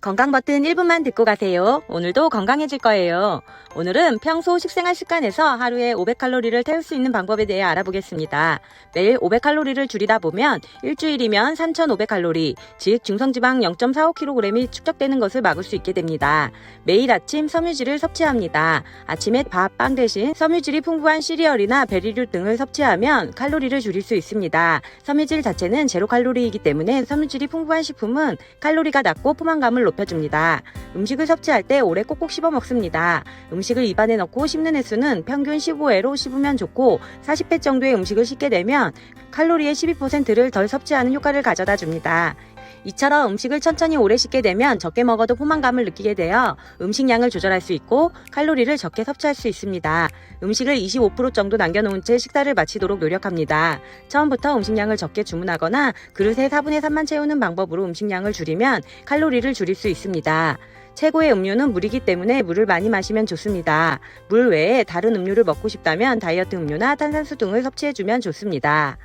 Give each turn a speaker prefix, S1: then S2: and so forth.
S1: 건강 버튼 1분만 듣고 가세요. 오늘도 건강해질 거예요. 오늘은 평소 식생활 습관에서 하루에 500칼로리를 태울 수 있는 방법에 대해 알아보겠습니다. 매일 500칼로리를 줄이다 보면 일주일이면 3,500칼로리, 즉 중성지방 0.45kg이 축적되는 것을 막을 수 있게 됩니다. 매일 아침 섬유질을 섭취합니다. 아침에 밥, 빵 대신 섬유질이 풍부한 시리얼이나 베리류 등을 섭취하면 칼로리를 줄일 수 있습니다. 섬유질 자체는 제로 칼로리이기 때문에 섬유질이 풍부한 식품은 칼로리가 낮고 포만감을 높여줍니다. 음식을 섭취할 때 오래 꼭꼭 씹어 먹습니다. 음식을 입안에 넣고 씹는 횟수는 평균 15회로 씹으면 좋고 40회 정도의 음식을 씹게 되면 칼로리의 12%를 덜 섭취하는 효과를 가져다 줍니다. 이처럼 음식을 천천히 오래 씹게 되면 적게 먹어도 포만감을 느끼게 되어 음식량을 조절할 수 있고 칼로리를 적게 섭취할 수 있습니다. 음식을 25% 정도 남겨놓은 채 식사를 마치도록 노력합니다. 처음부터 음식량을 적게 주문하거나 그릇에 4분의 3만 채우는 방법으로 음식량을 줄이면 칼로리를 줄일 수 있습니다. 최고의 음료는 물이기 때문에 물을 많이 마시면 좋습니다. 물 외에 다른 음료를 먹고 싶다면 다이어트 음료나 탄산수 등을 섭취해주면 좋습니다.